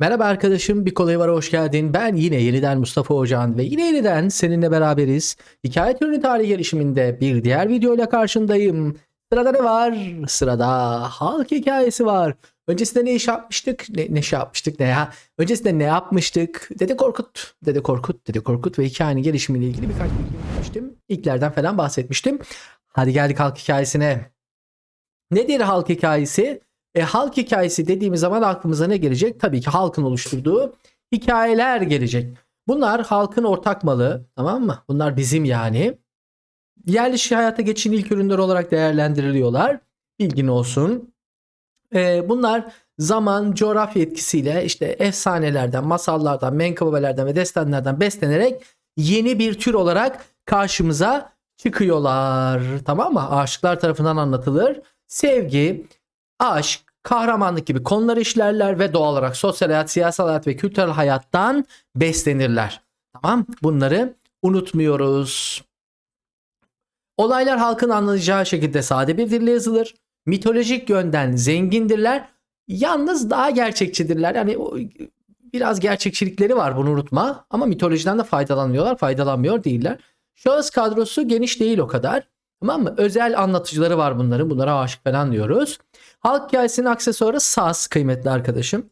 Merhaba arkadaşım, bir kolay var hoş geldin. Ben yine yeniden Mustafa Hocan ve yine yeniden seninle beraberiz. Hikaye türünü tarih gelişiminde bir diğer videoyla karşındayım. Sırada ne var? Sırada halk hikayesi var. Öncesinde ne iş yapmıştık? Ne, ne şey yapmıştık ne ya? Öncesinde ne yapmıştık? Dede Korkut, Dede Korkut, Dede Korkut ve hikayenin gelişimiyle ilgili birkaç bilgi vermiştim. İlklerden falan bahsetmiştim. Hadi geldik halk hikayesine. Nedir halk hikayesi? E, halk hikayesi dediğimiz zaman aklımıza ne gelecek? Tabii ki halkın oluşturduğu hikayeler gelecek. Bunlar halkın ortak malı tamam mı? Bunlar bizim yani. Yerleşik hayata geçin ilk ürünler olarak değerlendiriliyorlar. Bilgin olsun. E, bunlar zaman, coğrafya etkisiyle işte efsanelerden, masallardan, menkıbelerden ve destanlardan beslenerek yeni bir tür olarak karşımıza çıkıyorlar. Tamam mı? Aşıklar tarafından anlatılır. Sevgi, aşk, kahramanlık gibi konuları işlerler ve doğal olarak sosyal hayat, siyasal hayat ve kültürel hayattan beslenirler. Tamam? Bunları unutmuyoruz. Olaylar halkın anlayacağı şekilde sade bir dille yazılır. Mitolojik yönden zengindirler. Yalnız daha gerçekçidirler. Yani biraz gerçekçilikleri var bunu unutma. Ama mitolojiden de faydalanıyorlar. Faydalanmıyor değiller. Şahıs kadrosu geniş değil o kadar. Tamam mı? Özel anlatıcıları var bunların. Bunlara aşık falan diyoruz. Halk hikayesinin aksesuarı saz kıymetli arkadaşım.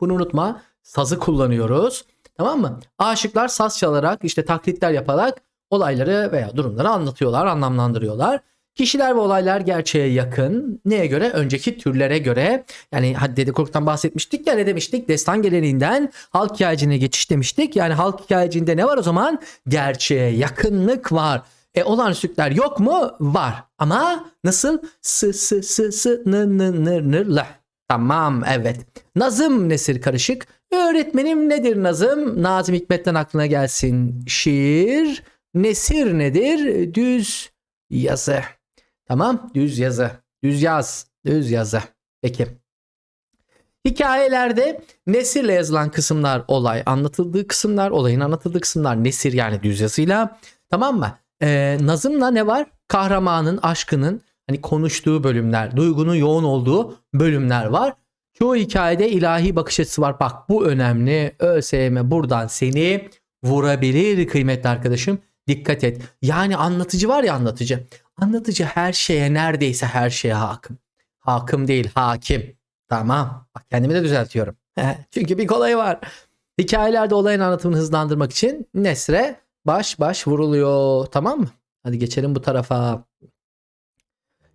Bunu unutma. Sazı kullanıyoruz. Tamam mı? Aşıklar saz çalarak işte taklitler yaparak olayları veya durumları anlatıyorlar, anlamlandırıyorlar. Kişiler ve olaylar gerçeğe yakın. Neye göre? Önceki türlere göre. Yani hadi dedikoduktan bahsetmiştik ya ne demiştik? Destan geleneğinden halk hikayecine geçiş demiştik. Yani halk hikayecinde ne var o zaman? Gerçeğe yakınlık var. E olağanüstülükler yok mu? Var. Ama nasıl? S s s s n n n n l. Tamam evet. Nazım nesir karışık. Öğretmenim nedir nazım? Nazım Hikmet'ten aklına gelsin. Şiir. Nesir nedir? Düz yazı. Tamam düz yazı. Düz yaz. Düz yazı. Peki. Hikayelerde nesirle yazılan kısımlar olay anlatıldığı kısımlar olayın anlatıldığı kısımlar nesir yani düz yazıyla tamam mı? Ee, nazımla ne var? Kahramanın aşkının hani konuştuğu bölümler, duygunun yoğun olduğu bölümler var. Çoğu hikayede ilahi bakış açısı var. Bak bu önemli. ÖSYM buradan seni vurabilir kıymetli arkadaşım. Dikkat et. Yani anlatıcı var ya anlatıcı. Anlatıcı her şeye neredeyse her şeye hakim. Hakim değil hakim. Tamam. Bak kendimi de düzeltiyorum. Çünkü bir kolayı var. Hikayelerde olayın anlatımını hızlandırmak için Nesre baş baş vuruluyor. Tamam mı? Hadi geçelim bu tarafa.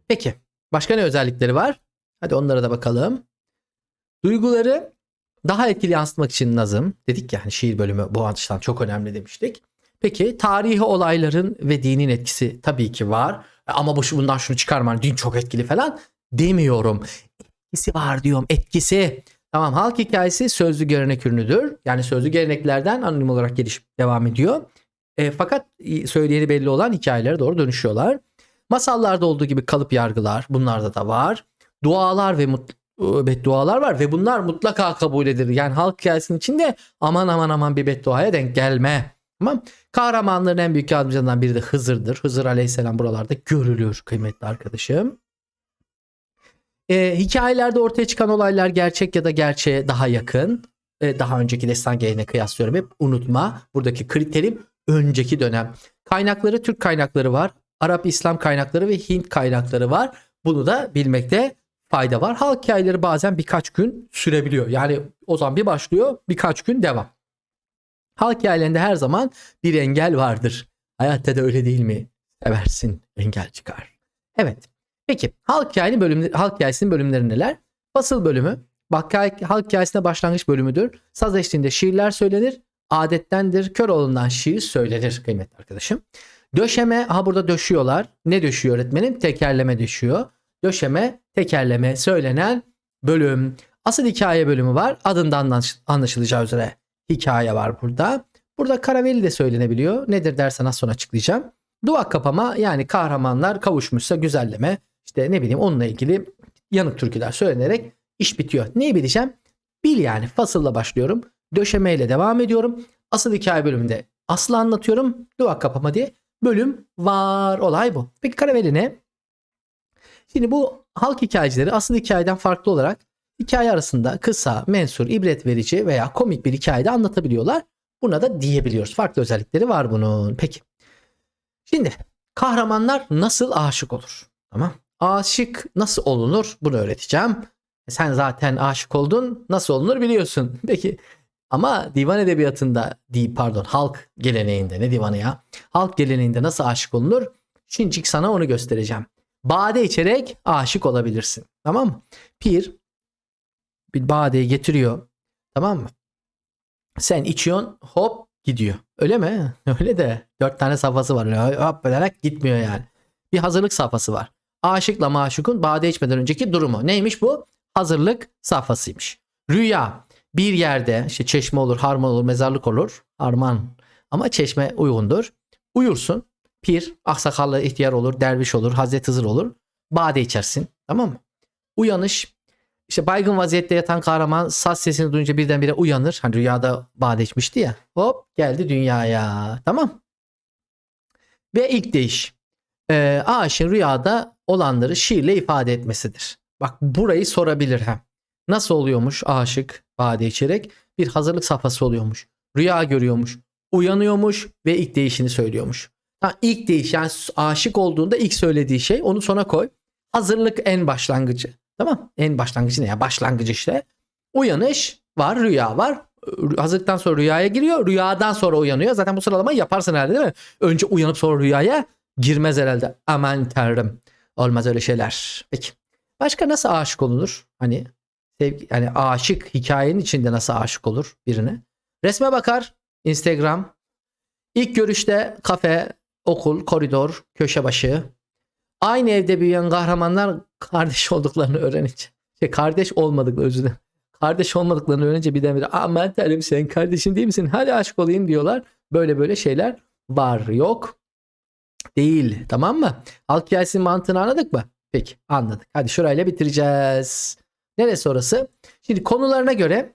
Peki. Başka ne özellikleri var? Hadi onlara da bakalım. Duyguları daha etkili yansıtmak için nazım. Dedik ya hani şiir bölümü bu açıdan çok önemli demiştik. Peki tarihi olayların ve dinin etkisi tabii ki var. Ama bu bundan şunu çıkarman din çok etkili falan demiyorum. Etkisi var diyorum etkisi. Tamam halk hikayesi sözlü gelenek ürünüdür. Yani sözlü geleneklerden anonim olarak gelişip devam ediyor. E, fakat söyleyeni belli olan hikayelere doğru dönüşüyorlar. Masallarda olduğu gibi kalıp yargılar bunlarda da var. Dualar ve mut, beddualar var ve bunlar mutlaka kabul edilir. Yani halk hikayesinin içinde aman aman aman bir bedduaya denk gelme. Tamam. Kahramanların en büyük yardımcılarından biri de Hızır'dır. Hızır aleyhisselam buralarda görülür kıymetli arkadaşım. E, hikayelerde ortaya çıkan olaylar gerçek ya da gerçeğe daha yakın. E, daha önceki destan geleneğine kıyaslıyorum hep unutma. Buradaki kriterim önceki dönem. Kaynakları Türk kaynakları var. Arap İslam kaynakları ve Hint kaynakları var. Bunu da bilmekte fayda var. Halk hikayeleri bazen birkaç gün sürebiliyor. Yani o zaman bir başlıyor birkaç gün devam. Halk hikayelerinde her zaman bir engel vardır. Hayatta da öyle değil mi? Seversin engel çıkar. Evet. Peki halk hikayenin bölümleri, halk hikayesinin bölümleri neler? Fasıl bölümü. Bak halk hikayesine başlangıç bölümüdür. Saz eşliğinde şiirler söylenir. Adettendir Köroğlu'ndan şiir söylenir kıymetli arkadaşım. Döşeme ha burada döşüyorlar. Ne döşüyor öğretmenim? Tekerleme döşüyor. Döşeme, tekerleme söylenen bölüm. Asıl hikaye bölümü var. Adından anlaşılacağı üzere hikaye var burada. Burada karaveli de söylenebiliyor. Nedir dersen az sonra açıklayacağım. Duvak kapama yani kahramanlar kavuşmuşsa güzelleme. İşte ne bileyim onunla ilgili yanık türküler söylenerek iş bitiyor. Neyi bileceğim? Bil yani fasılla başlıyorum. Döşemeyle devam ediyorum. Asıl hikaye bölümünde aslı anlatıyorum. Duvak kapama diye bölüm var. Olay bu. Peki karaveli ne? Şimdi bu halk hikayecileri asıl hikayeden farklı olarak hikaye arasında kısa, mensur, ibret verici veya komik bir hikaye de anlatabiliyorlar. Buna da diyebiliyoruz. Farklı özellikleri var bunun. Peki. Şimdi kahramanlar nasıl aşık olur? Tamam. Aşık nasıl olunur? Bunu öğreteceğim. Sen zaten aşık oldun. Nasıl olunur biliyorsun. Peki ama divan edebiyatında değil pardon halk geleneğinde ne divanı ya? Halk geleneğinde nasıl aşık olunur? Şimdilik sana onu göstereceğim. Bade içerek aşık olabilirsin. Tamam mı? Pir bir badeyi getiriyor. Tamam mı? Sen içiyorsun hop gidiyor. Öyle mi? Öyle de dört tane safhası var. Hop ederek gitmiyor yani. Bir hazırlık safhası var. Aşıkla maşukun bade içmeden önceki durumu. Neymiş bu? Hazırlık safhasıymış. Rüya bir yerde işte çeşme olur, harman olur, mezarlık olur. Harman ama çeşme uygundur. Uyursun. Pir, aksakallı ihtiyar olur, derviş olur, Hazreti Hızır olur. Bade içersin. Tamam mı? Uyanış. İşte baygın vaziyette yatan kahraman saz sesini duyunca birdenbire uyanır. Hani rüyada bade içmişti ya. Hop geldi dünyaya. Tamam. Ve ilk değiş. Ee, aşığın rüyada olanları şiirle ifade etmesidir. Bak burayı sorabilir hem. Nasıl oluyormuş aşık bade içerek? Bir hazırlık safhası oluyormuş. Rüya görüyormuş. Uyanıyormuş ve ilk değişini söylüyormuş. Ha, ilk değiş yani aşık olduğunda ilk söylediği şey onu sona koy. Hazırlık en başlangıcı. Tamam En başlangıcı ne ya? Başlangıcı işte. Uyanış var, rüya var. Hazırlıktan sonra rüyaya giriyor. Rüyadan sonra uyanıyor. Zaten bu sıralamayı yaparsın herhalde değil mi? Önce uyanıp sonra rüyaya girmez herhalde. Aman tanrım. Olmaz öyle şeyler. Peki. Başka nasıl aşık olunur? Hani sevgi, yani aşık hikayenin içinde nasıl aşık olur birine? Resme bakar. Instagram. İlk görüşte kafe, okul, koridor, köşe başı. Aynı evde büyüyen kahramanlar kardeş olduklarını öğrenince. Şey, kardeş olmadıklarını özür dilerim. Kardeş olmadıklarını öğrenince birdenbire aman tanrım sen kardeşim değil misin? Hadi aşık olayım diyorlar. Böyle böyle şeyler var yok değil. Tamam mı? Halk hikayesinin mantığını anladık mı? Peki anladık. Hadi şurayla bitireceğiz. Neresi orası? Şimdi konularına göre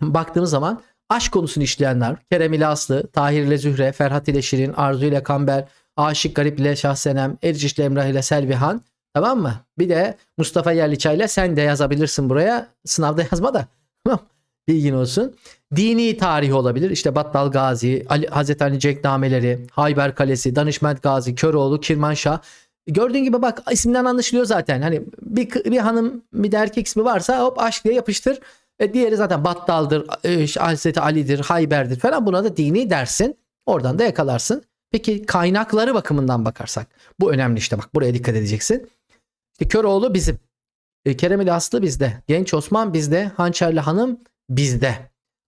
baktığımız zaman aşk konusunu işleyenler Kerem ile Aslı, Tahir ile Zühre, Ferhat ile Şirin, Arzu ile Kamber, Aşık Garip ile Şahsenem, Erciş ile Emrah ile Selvihan. Tamam mı? Bir de Mustafa Yerliçay ile sen de yazabilirsin buraya. Sınavda yazma da. Tamam. Bilgin olsun. Dini tarih olabilir. İşte Battal Gazi, Ali, Hazreti Ali Ceknameleri, Hayber Kalesi, Danışment Gazi, Köroğlu, Kirmanşah. Gördüğün gibi bak isimden anlaşılıyor zaten. Hani bir, bir hanım bir de erkek ismi varsa hop aşk diye yapıştır. E, diğeri zaten Battal'dır, e, Hazreti Ali'dir, Hayber'dir falan buna da dini dersin. Oradan da yakalarsın. Peki kaynakları bakımından bakarsak. Bu önemli işte bak buraya dikkat edeceksin. İşte Köroğlu bizim. E, Keremili Aslı bizde. Genç Osman bizde. Hançerli Hanım bizde.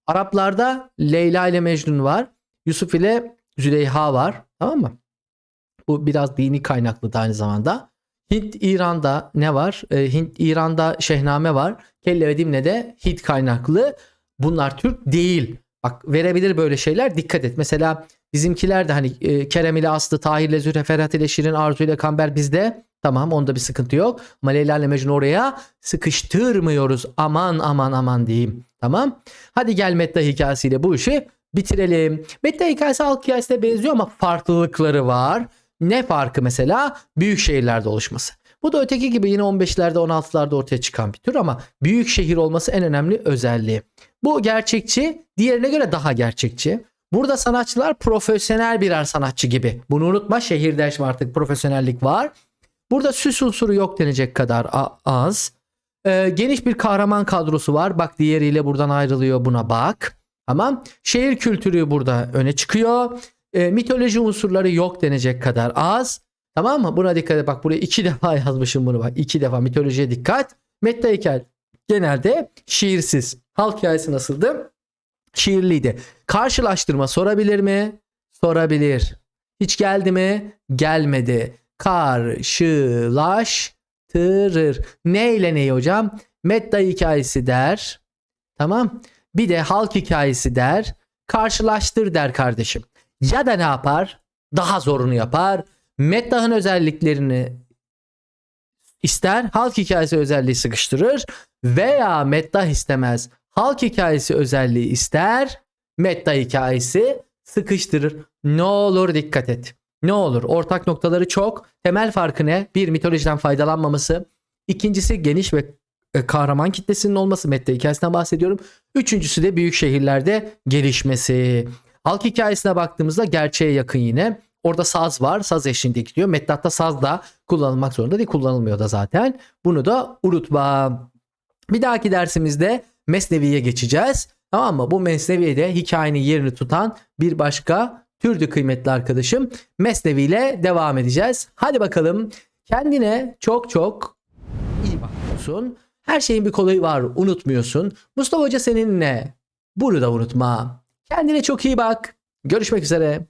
Araplarda Leyla ile Mecnun var. Yusuf ile Züleyha var. Tamam mı? Bu biraz dini kaynaklı da aynı zamanda. Hint İran'da ne var? E, Hint İran'da Şehname var. Kelle ve Dimne'de Hint kaynaklı. Bunlar Türk değil. Bak verebilir böyle şeyler. Dikkat et. Mesela bizimkiler de hani e, Kerem ile Aslı, Tahir ile Zühre, Ferhat ile Şirin, Arzu ile Kamber bizde. Tamam onda bir sıkıntı yok. Ama Leyla ile Mecnun oraya sıkıştırmıyoruz. Aman aman aman diyeyim. Tamam. Hadi gel Metta hikayesiyle bu işi bitirelim. Metta hikayesi halk hikayesine benziyor ama farklılıkları var. Ne farkı mesela? Büyük şehirlerde oluşması. Bu da öteki gibi yine 15'lerde 16'larda ortaya çıkan bir tür ama büyük şehir olması en önemli özelliği. Bu gerçekçi, diğerine göre daha gerçekçi. Burada sanatçılar profesyonel birer sanatçı gibi. Bunu unutma şehirde artık profesyonellik var. Burada süs unsuru yok denecek kadar az. Ee, geniş bir kahraman kadrosu var. Bak diğeriyle buradan ayrılıyor buna bak. Tamam. Şehir kültürü burada öne çıkıyor. Ee, mitoloji unsurları yok denecek kadar az. Tamam mı? Buna dikkat et. Bak buraya iki defa yazmışım bunu bak. İki defa mitolojiye dikkat. Metta heykel genelde şiirsiz. Halk hikayesi nasıldı? Şiirliydi. Karşılaştırma sorabilir mi? Sorabilir. Hiç geldi mi? Gelmedi. Karşılaştırır. Ne ile neyi hocam? Metta hikayesi der. Tamam. Bir de halk hikayesi der. Karşılaştır der kardeşim. Ya da ne yapar? Daha zorunu yapar. Mettah'ın özelliklerini ister. Halk hikayesi özelliği sıkıştırır. Veya Mettah istemez. Halk hikayesi özelliği ister. Metta hikayesi sıkıştırır. Ne olur dikkat et. Ne olur ortak noktaları çok. Temel farkı ne? Bir mitolojiden faydalanmaması. İkincisi geniş ve e, kahraman kitlesinin olması. Mette hikayesinden bahsediyorum. Üçüncüsü de büyük şehirlerde gelişmesi. Halk hikayesine baktığımızda gerçeğe yakın yine. Orada saz var. Saz eşliğinde gidiyor. Mettat'ta saz da kullanılmak zorunda değil. Kullanılmıyor da zaten. Bunu da unutma. Bir dahaki dersimizde Mesnevi'ye geçeceğiz. Tamam mı? Bu Mesnevi'de hikayenin yerini tutan bir başka türdü kıymetli arkadaşım. Mesnevi ile devam edeceğiz. Hadi bakalım. Kendine çok çok iyi bakıyorsun. Her şeyin bir kolayı var. Unutmuyorsun. Mustafa Hoca seninle. Bunu da unutma. Kendine çok iyi bak. Görüşmek üzere.